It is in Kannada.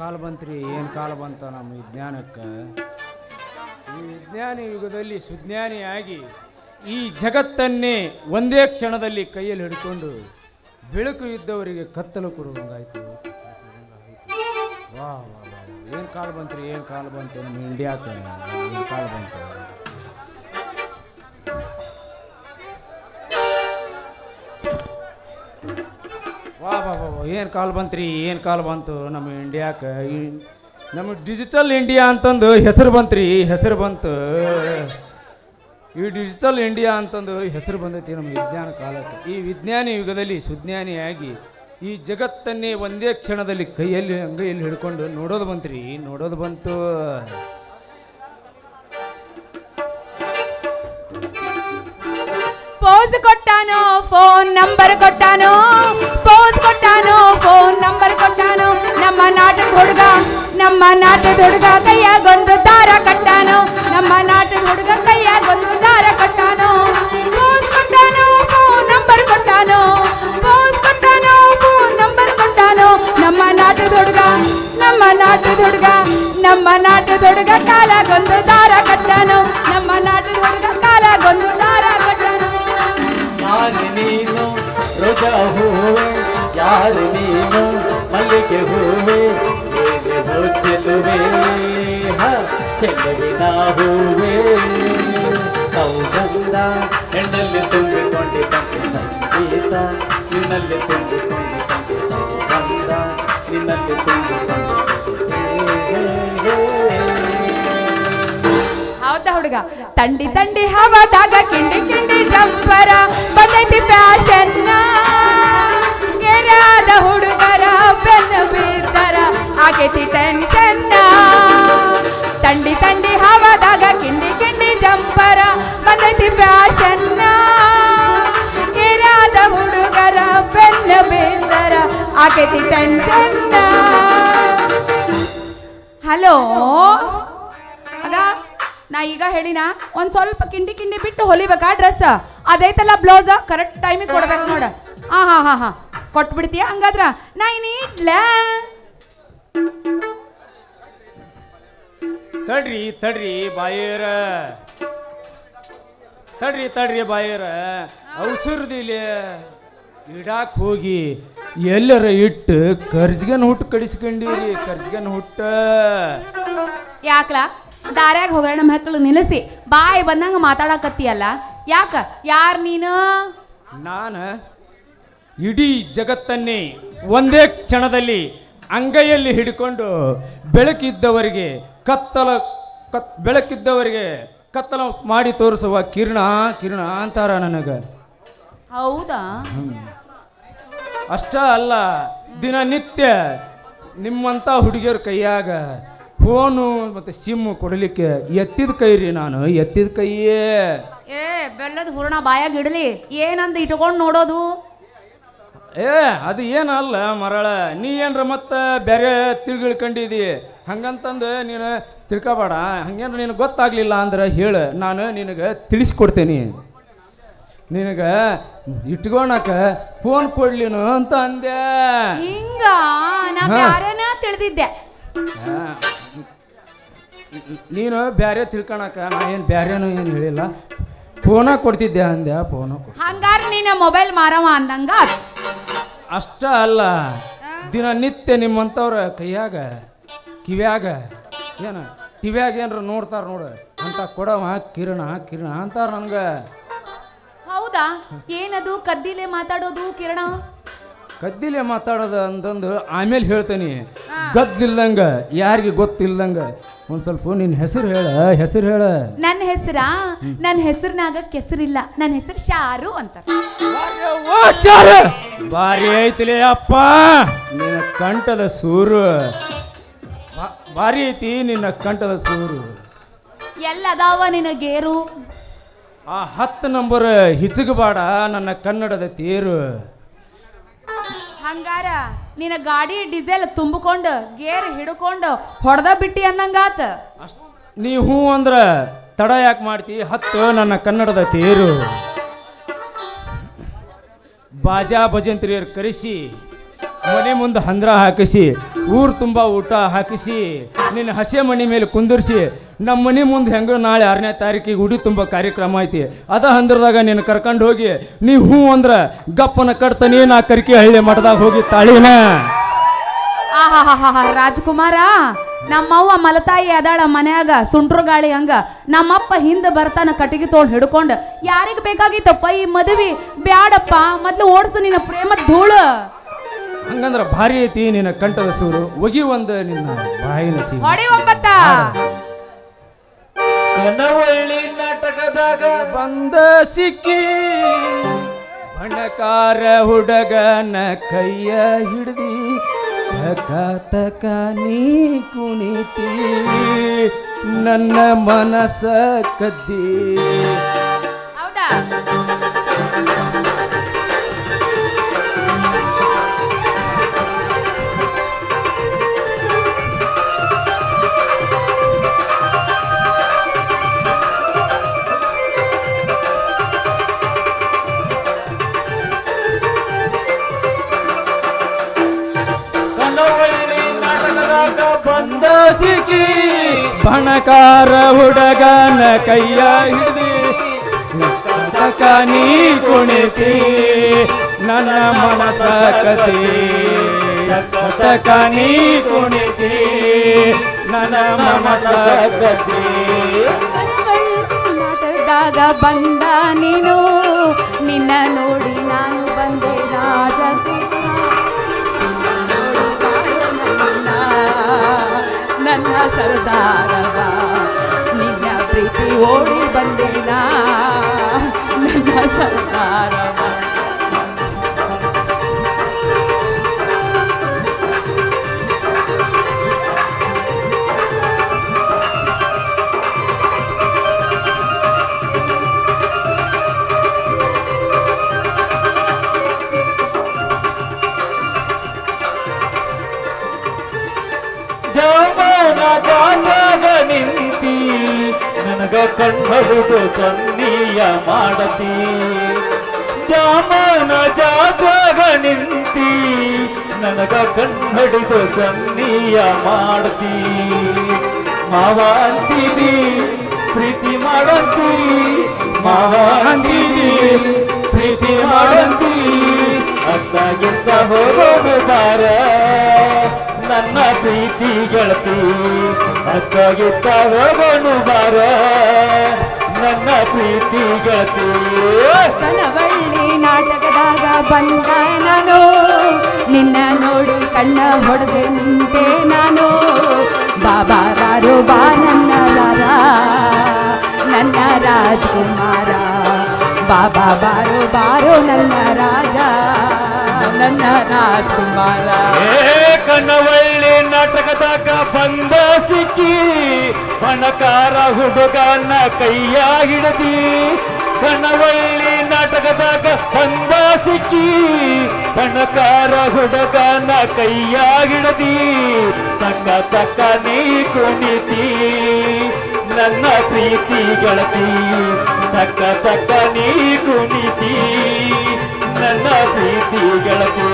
ಕಾಲ ಬಂತ್ರಿ, ಏನು ಕಾಲ ಬಂತ ನಮ್ಮ ವಿಜ್ಞಾನಕ್ಕೆ? ಈ ವಿಜ್ಞಾನ ಯುಗದಲ್ಲಿ ಸುಜ್ಞಾನಿಯಾಗಿ ಈ ಜಗತ್ತನ್ನೇ ಒಂದೇ ಕ್ಷಣದಲ್ಲಿ ಕೈಯಲ್ಲಿ ಹಿಡ್ಕೊಂಡು ಬೆಳಕು ಇದ್ದವರಿಗೆ ಕತ್ತಲು ಕೊಡುವಂಗಾಯ್ತು. ವಾ ವಾ ವಾ ಏನು ಕಾಲ ಬಂತ್ರಿ, ಏನು ಕಾಲ ಬಂತು ನಮ್ಮ ಇಂಡಿಯಾಕ್ಕೆ? ಏನು ಕಾಲ ಬಂತು? ವಾ ವಾ ವಾ ವಾ ಏನು ಕಾಲ್ ಬಂತ್ರಿ? ಏನು ಕಾಲ್ ಬಂತು? ನಮ್ಮ ಇಂಡಿಯಾಕ್ಕೆ ನಮ್ಮ ಡಿಜಿಟಲ್ ಇಂಡಿಯಾ ಅಂತಂದು ಹೆಸರು ಬಂತ್ರಿ, ಹೆಸರು ಬಂತು. ಈ ಡಿಜಿಟಲ್ ಇಂಡಿಯಾ ಅಂತಂದು ಹೆಸರು ಬಂದೈತಿ ನಮ್ಮ ವಿಜ್ಞಾನ ಕಾಲಕ್ಕೆ. ಈ ವಿಜ್ಞಾನಿ ಯುಗದಲ್ಲಿ ಸುಜ್ಞಾನಿಯಾಗಿ ಈ ಜಗತ್ತನ್ನೇ ಒಂದೇ ಕ್ಷಣದಲ್ಲಿ ಕೈಯಲ್ಲಿ, ಅಂಗೈಯಲ್ಲಿ ಹಿಡ್ಕೊಂಡು ನೋಡೋದು ಬಂತ್ರಿ, ನೋಡೋದು ಬಂತು. ಪೋಸ್ ಕೊಟ್ಟಾನೋ ಫೋನ್ ನಂಬರ್ ಕೊಟ್ಟಾನು ಪೋಸ್ ಕೊಟ್ಟಾನು ಫೋನ್ ನಂಬರ್ ಕೊಟ್ಟಾನು ನಮ್ಮ ನಾಟದ ಹುಡುಗ ನಮ್ಮ ನಾಟದ ಹುಡುಗ ಕೈಯಾಗೊಂದು ದಾರ ಕಟ್ಟಾನು ನಮ್ಮ ನಾಟದ ಹುಡುಗ ಕೈಯಾಗೊಂದು ದಾರ ಕಟ್ಟಾನು ಪೋಸ್ ಕೊಟ್ಟಾನು ಫೋನ್ ನಂಬರ್ ಕೊಟ್ಟಾನು ಪೋಸ್ ಕೊಟ್ಟಾನು ಫೋನ್ ನಂಬರ್ ಕೊಟ್ಟಾನು ನಮ್ಮ ನಾಟದ ಹುಡುಗ ನಮ್ಮ ನಾಟದ ಹುಡುಗ ನಮ್ಮ ನಾಟದ ಹುಡುಗ ಕಾಲಾಗೊಂದು ದಾರ ಕಟ್ಟಾನು ನಮ್ಮ ನಾಟದ ಹುಡುಗ ಯಾರು ನೀನು ಮಲ್ಲಿಗೆ ಹೂವೆ ಏನೆ ಹೋ ಚೆಲುವೆ ಹ, ಚೆಲುವಿನ ಹೂವೆ ಸೌಗಂಧ ಹೆಣ್ಣಲ್ಲಿ ತುಂಬಿಕೊಂಡಿ ತಂದೆ ಸಂಗೀತ ನಿನ್ನಲ್ಲಿ ತುಂಬಿಕೊಂಡಿ ತಂದೆ ಸೌಗಂಧ ನಿನ್ನಲ್ಲಿ ತುಂಬಿಕೊಂಡಿ ಹೇ, ಹೇ, ಹೇ. ಹೌದಾ ಹುಡುಗ ತಂಡಿ ತಂಡಿ ಹವಾದಾಗ ಕಿಂಡಿ ಕಿಂಡಿ ಜಂಪರ ಬಂದೈತಿ ಫ್ಯಾಷನ್ ಏರಾದ ಹುಡುಗರ ಬೆನ್ನು ಆಕೆ ಆಗೈತಿ ಚಂದ. ತಂಡಿ ತಂಡಿ ಹವಾದಾಗ ಕಿಂಡಿ ಕಿಂಡಿ ಜಂಪರ. ಮದತಿ ಫ್ಯಾಷನ್ನ ಏರಾದ ಹುಡುಗರ ಬೆನ್ನು ಬಿದ್ದರ ಆಗೈತಿ ಟೆನ್ಷನ್ ಹಲೋ? ಅದಾ? ನಾ ಈಗ ಹೇಳಿನ, ಒಂದ್ ಸ್ವಲ್ಪ ಕಿಂಡಿ ಕಿಂಡಿ ಬಿಟ್ಟು ಹೊಲಿಬೇಕಾ ಡ್ರೆಸ್ ಅದೈತಲ್ಲ ಬ್ಲೌಸ್, ಕರೆಕ್ಟ್ ಟೈಮಿಗೆ ಕೊಡ್ಬೇಕು ನೋಡ. ಹಾ ಹಾ ಹಾ ಹಾ. ಕೊಟ್ಬಿಡ್ತೀಯ? ಹಂಗಾದ್ರ ನಾ ಇಡ್ಲ ತಡ್ರಿ ತಡ್ರಿ ಬಾಯರ. ತಡ್ರಿ ತಡ್ರಿ ಬಾಯರ. ಔಷಧದಿಲೆ ಇಡಾಕ್ ಹೋಗಿ ಎಲ್ಲರ ಇಟ್ಟು ಕರ್ಜ್ಗನ್ ಹುಟ್ಟು ಕಡಿಸ್ಕೊಂಡಿರಿ ಕರ್ಜ್ಗನ್ ಹುಟ್ಟ. ಯಾಕ್ಲ? ದಾರ್ಯಾಗ ಹೋಗೋಣ ಮಕ್ಕಳು ನಿಲ್ಲಿಸಿ. ಬಾಯ್ ಬಂದಂಗ ಮಾತಾಡಕತ್ತೀಯಲ್ಲ. ಯಾಕ? ಯಾರ್ ನೀನು? ನಾನು ಇಡೀ ಜಗತ್ತನ್ನೇ ಒಂದೇ ಕ್ಷಣದಲ್ಲಿ ಅಂಗೈಯಲ್ಲಿ ಹಿಡ್ಕೊಂಡು ಬೆಳಕಿದ್ದವರಿಗೆ ಕತ್ತಲ ಕತ್ ಬೆಳಕಿದ್ದವರಿಗೆ ಕತ್ತಲ ಮಾಡಿ ತೋರಿಸುವ ಕಿರಣ ಕಿರಣ ಅಂತಾರ ನನಗೆ. ಹೌದಾ? ಅಷ್ಟ ಅಲ್ಲ ದಿನನಿತ್ಯ ನಿಮ್ಮಂಥ ಹುಡುಗಿಯರ ಕೈಯಾಗ ಫೋನು ಮತ್ತು ಸಿಮ್ಮು ಕೊಡಲಿಕ್ಕೆ ಎತ್ತಿದ ಕೈ ರೀ ನಾನು ಎತ್ತಿದ ಕೈಯೇ. ಏ ಬೆಲ್ಲದ ಹೂರಣ ಬಾಯಾಗ ಇಡಲಿ. ಏನಂದ ಇಟ್ಕೊಂಡು ನೋಡೋದು? ಏ ಅದು ಏನಲ್ಲ ಮರಳ. ನೀ ಏನ್ರ ಮತ್ತೆ ಬೇರೆ ತಿಳ್ಗಿಳ್ಕೊಂಡಿದಿ? ಹಂಗಂತಂದು ನೀನು ತಿಳ್ಕೊಬೇಡ. ಹಂಗೇನ್ರ ನಿನಗೆ ಗೊತ್ತಾಗ್ಲಿಲ್ಲ ಅಂದ್ರೆ ಹೇಳು. ನಾನು ನಿನಗೆ ತಿಳಿಸ್ಕೊಡ್ತೇನೆ. ನಿನಗೆ ಇಟ್ಕೊಳಕ ಫೋನ್ ಕೊಡ್ಲಿನು ಅಂತ ಅಂದೆ. ಹಿಂಗ. ತಿಳಿದಿದ್ದೆ. ನೀನು ಬ್ಯಾರೆ ತಿಳ್ಕೊಳಕ ನಾ ಏನು ಬ್ಯಾರೇನು ಏನು ಹೇಳಿಲ್ಲ. ಫೋನ ಕೊಡ್ತಿದ್ದೆ ಅಂದೆ ಫೋನ ಹಂಗಾರೆ ನೀನು ಮೊಬೈಲ್ ಮಾರವ ಅಂದಂಗ. ಅಷ್ಟ ಅಲ್ಲ. ದಿನನಿತ್ಯ ನಿಮ್ಮಂಥವ್ರ ಕೈಯಾಗ ಕಿವ್ಯಾಗ ಏನು ಕಿವ್ಯಾಗ ಏನ್ರ ನೋಡ್ತಾರ ನೋಡು. ಅಂತ ಕೊಡವ ಕಿರಣ ಕಿರಣ ಅಂತಾರ ನನಗೆ. ಹೌದಾ? ಏನದು? ಕದ್ದಿಲೆ ಮಾತಾಡೋದು ಕಿರಣ? ಕದ್ದಿಲೆ ಮಾತಾಡೋದು ಅಂತಂದು ಆಮೇಲೆ ಹೇಳ್ತೇನೆ. ಗದ್ದಿಲ್ದಂಗ ಯಾರಿಗೆ ಗೊತ್ತಿಲ್ದಂಗ. ಒಂದ್ ಸ್ವಲ್ಪ ನಿನ್ನ ಹೆಸರು ಹೇಳ ಹೆಸರು ಹೇಳ. ನನ್ನ ಹೆಸರ? ನನ್ನ ಹೆಸರಿನಾಗ ಕೆಸರಿಲ್ಲ. ನನ್ನ ಹೆಸರು ಶಾರು ಅಂತ ಬಾರಿ ಐತಿಲೇ ಅಪ್ಪ. ನಿನ್ನ ಕಂಠದ ಸೂರು. ಬಾ- ಭಾರಿ ಐತಿ ನಿನ್ನ ಕಂಠದ ಸೂರು. ಎಲ್ಲದಾವ ನಿನ ಗೇರು? ಆ ಹತ್ತು ನಂಬರ್ ಹಿಚಗಬೇಡ ನನ್ನ ಕನ್ನಡದ ತೇರು. ಹಂಗಾರ ನಿನ್ನ ಗಾಡಿ ಡೀಸೆಲ್ ತುಂಬಿಕೊಂಡು ಗೇರ್ ಹಿಡ್ಕೊಂಡು ಹೊಡೆದ ಬಿಟ್ಟಿ ಅನ್ನಂಗಾತ. ಅಷ್ಟ್ ನೀ ಹ್ಞೂ ಅಂದ್ರ ತಡ ಯಾಕೆ ಮಾಡ್ತಿ? ಹತ್ತು ನನ್ನ ಕನ್ನಡದ ತೇರು. ಬಾಜಾ ಭಜಂತ್ರಿಯರು ಕರೆಸಿ, ಮನೆ ಮುಂದೆ ಹಂದ್ರ ಹಾಕಿಸಿ, ಊರು ತುಂಬ ಊಟ ಹಾಕಿಸಿ, ನಿನ್ನ ಹಸೆ ಮಣಿ ಮೇಲೆ ಕುಂದಿರಿಸಿ, ನಮ್ಮ ಮನೆ ಮುಂದೆ ಹೆಂಗ ನಾಳೆ ಆರನೇ ತಾರೀಕಿಗೆ ಉಡಿ ತುಂಬ ಕಾರ್ಯಕ್ರಮ ಐತಿ, ಅದ ಹಂದ್ರದಾಗ ನೀನು ಕರ್ಕೊಂಡು ಹೋಗಿ, ನೀ ಹ್ಞೂ ಅಂದ್ರೆ ಗಪ್ಪನ ಕಟ್ತಾನೆ, ನಾ ಕರ್ಕಿ ಹಳ್ಳಿ ಮಠದಾಗ ಹೋಗಿ ತಾಳಿನ. ರಾಜ್ಕುಮಾರ ನಮ್ಮವ್ವ ಮಲತಾಯಿ ಅದಾಳ ಮನ್ಯಾಗ ಸುಂಟ್ರು ಗಾಳಿ ಹಂಗ. ನಮ್ಮಪ್ಪ ಹಿಂದೆ ಬರ್ತಾನ ಕಟ್ಟಿಗೆ ತೋಳ್ ಹಿಡ್ಕೊಂಡು. ಯಾರಿಗೆ ಬೇಕಾಗಿತ್ತಪ್ಪ ಈ ಮದುವೆ? ಬ್ಯಾಡಪ್ಪ ಮೊದ್ಲು ಓಡಿಸು ನಿನ್ನ ಪ್ರೇಮ ಧೂಳು. ಹಂಗಂದ್ರ ಭಾರಿ ಐತಿ ನಿನ್ನ ಕಂಠದ ಸೂರು. ಒಗಿ ಒಂದು ನಿನ್ನ ಬಾಯಿನ ಸಿಡಿ ಹೊಡಿ ಒಂಬತ್ತ. ಕನವಳ್ಳಿ ನಾಟಕದಾಗ ಬಂದ ಸಿಕ್ಕಿ ಬಣಕಾರ ಹುಡುಗನ ಕೈಯ ಹಿಡ್ದಿ. ನೀ ಕುಣಿತಿ ನನ್ನ ಮನಸ ಕದ್ದಿ. ನಾಟಕದಾಗ ಬಂದ ಸಿಕ್ಕಿ ಬಣಕಾರ ಹುಡುಗನ ಕೈಯ ಹಿಡ್ದಿ ತಕ ನೀ ಕುಣಿತಿ ನನ್ನ ಮನಸ ಕತಿ ತಕ ನೀ ಕುಣಿತಿ ನನ್ನ ಮನಸ ಕತಿ ನಾಟಕದಾಗ ಬಂದ ನೀನು ನಿನ್ನ ನೋಡಿ ಕಣ್ಣಹುದು ಸನ್ನಿಯ ಮಾಡತಿ ಜಾಮನ ಜಾಗ ನಿಂತಿ ನನಗ ಕಣ್ಣಡಿದು ಸನ್ನಿಯ ಮಾಡತಿ ಮಾವ ಅಂತೀವಿ ಪ್ರೀತಿ ಮಾಡಂತಿ ಮಾವ ಅಂತೀವಿ ಪ್ರೀತಿ ಮಾಡಂತಿ ಅತ್ತಾಗಿಂತ ಹೋಗೋದು ಬಾರ ನನ್ನ ಪ್ರೀತಿ ಗೆಳತಿ ಅತ್ತಾಗಿತ್ತ ಹೋಗೋನು ಬಾರ ನನ್ನ ಪ್ರೀತಿ ಗೆಳತಿ ಕನವಳ್ಳಿ ನಾಟಕದಾಗ ಬಂದ ನಾನು. ನಿನ್ನ ನೋಡಿ ಕಣ್ಣ ಹೊಡೆದೆ ನಿಂತೆ ನಾನು. ಬಾಬಾ ರಾರು ಬಾ ನನ್ನ ರಾರ. ನನ್ನ ರಾಜಕುಮಾರ. ಬಾಬಾ ಬಾರೋ ಬಾರೋ ನನ್ನ ರಾಜ. ನನ್ನ ರಾಜಕುಮಾರ. ಏ ಕನ್ನವಳ್ಳಿ ನಾಟಕದಾಗ ಬಂದ ಸಿಕ್ಕಿ. ಬಣಕಾರ ಹುಡುಗನ ಕೈಯ ಹಿಡದಿ ಕಣವಳ್ಳಿ ನಾಟಕದಾಗ ಬಂದ ಸಿಕ್ಕಿ ಹಣಕಾರ ಹುಡುಗನ ಕೈಯ ಹಿಡದಿ ತಕ್ಕ ತಕ್ಕ ನೀ ಕುಣಿತಿ, ನನ್ನ ಪ್ರೀತಿ ಗೆಳತಿ, ತಕ್ಕ ತಕ್ಕ ನೀ ಕುಣಿತಿ, ನನ್ನ ಪ್ರೀತಿ ಗೆಳತಿ.